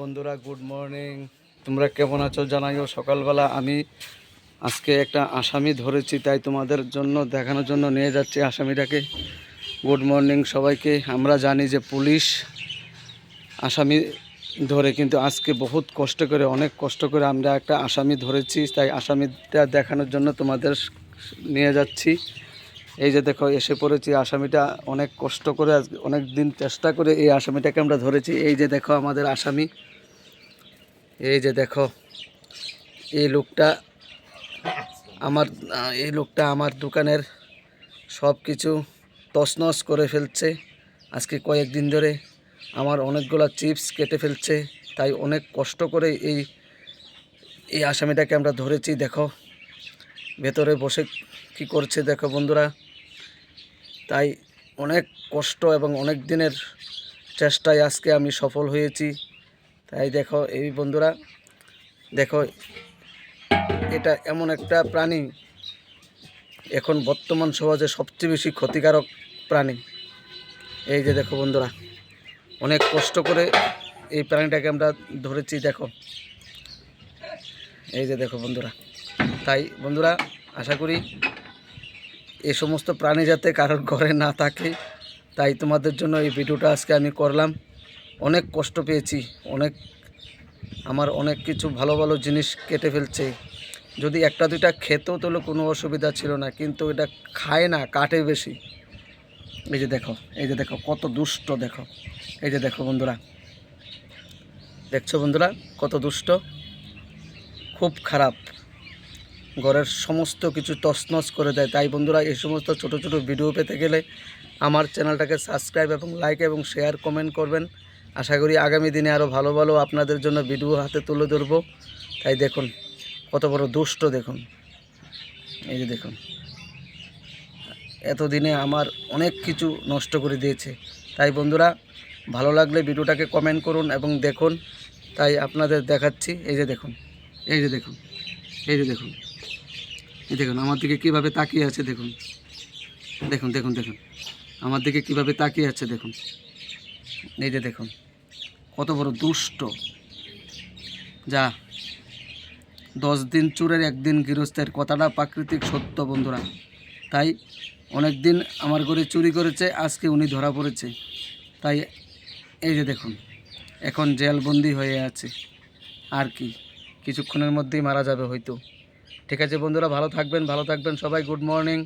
বন্ধুরা good morning তোমরা কেমন আছো জানাইও। সকালবেলা আমি আজকে একটা আসামি ধরেছি, তাই তোমাদের জন্য, দেখানোর জন্য নিয়ে যাচ্ছি আসামিটাকে। গুড মর্নিং সবাইকে। আমরা জানি যে পুলিশ আসামি ধরে, কিন্তু আজকে বহুত কষ্ট করে, অনেক কষ্ট করে আমরা একটা আসামি ধরেছি, তাই আসামিটা দেখানোর জন্য তোমাদের নিয়ে যাচ্ছি। এই যে দেখো, এসে পড়েছি আসামিটা অনেক কষ্ট করে অনেক দিন চেষ্টা করে এই আসামিটাকে আমরা ধরেছি। এই যে দেখো আমাদের আসামি। এই যে দেখো, এই লোকটা আমার, এই লোকটা আমার দোকানের সব কিছু তছনছ করে ফেলছে। আজকে কয়েকদিন ধরে আমার অনেকগুলো চিপস কেটে ফেলছে। তাই অনেক কষ্ট করে এই এই আসামিটাকে আমরা ধরেছি। দেখো, ভেতরে বসে কি করছে দেখো বন্ধুরা। তাই অনেক কষ্ট এবং অনেক দিনের চেষ্টায় আজকে আমি সফল হয়েছি। তাই দেখো, এই বন্ধুরা, দেখো, এটা এমন একটা প্রাণী, এখন বর্তমান সমাজে সবচেয়ে বেশি ক্ষতিকারক প্রাণী। এই যে দেখো বন্ধুরা, অনেক কষ্ট করে এই প্রাণীটাকে আমরা ধরেছি, দেখো। এই যে দেখো বন্ধুরা, তাই বন্ধুরা, আশা করি এই সমস্ত প্রাণী যাতে কারোর ঘরে না থাকে, তাই তোমাদের জন্য এই ভিডিওটা আজকে আমি করলাম। অনেক কষ্ট পেয়েছি, অনেক, আমার অনেক কিছু ভালো ভালো জিনিস কেটে ফেলছে। যদি একটা দুইটা খেতেও তাহলে কোনো অসুবিধা ছিল না, কিন্তু এটা খায় না, কাটে বেশি। এই যে দেখো, এই যে দেখো, কত দুষ্ট দেখো। এই যে দেখো বন্ধুরা, দেখছ বন্ধুরা, কত দুষ্ট? খুব খারাপ। ঘরের সমস্ত কিছু তছনছ করে দেয়। তাই বন্ধুরা, এই সমস্ত ছোট ছোট ভিডিও পেতে গেলে আমার চ্যানেলটাকে সাবস্ক্রাইব এবং লাইক এবং শেয়ার কমেন্ট করবেন। আশা করি আগামী দিনে আরও ভালো ভালো আপনাদের জন্য ভিডিও হাতে তুলে ধরবো। তাই দেখুন, কত বড় দুষ্ট দেখুন। এই যে দেখুন, এতদিনে আমার অনেক কিছু নষ্ট করে দিয়েছে। তাই বন্ধুরা, ভালো লাগলে ভিডিওটাকে কমেন্ট করুন এবং দেখুন। তাই আপনাদের দেখাচ্ছি, এই যে দেখুন, এই যে দেখুন, এই যে দেখুন। দেখুন, আমার দিকে কীভাবে তাকিয়ে আছে দেখুন। দেখুন দেখুন দেখুন। আমার দিকে কীভাবে তাকিয়ে আছে দেখুন। এই যে দেখুন, কত বড় দুষ্ট। যা, দশ দিন চুরের একদিন গৃহস্থের কথাটা প্রাকৃতিক সত্য বন্ধুরা। তাই অনেক দিন আমার ঘরে চুরি করেছে, আজকে উনি ধরা পড়েছে। তাই এই যে দেখুন, এখন জেলবন্দি হয়ে আছে। আর কি, কিছুক্ষণের মধ্যেই মারা যাবে হয়তো। ঠিক আছে বন্ধুরা ভালো থাকবেন ভালো থাকবেন সবাই গুড মর্নিং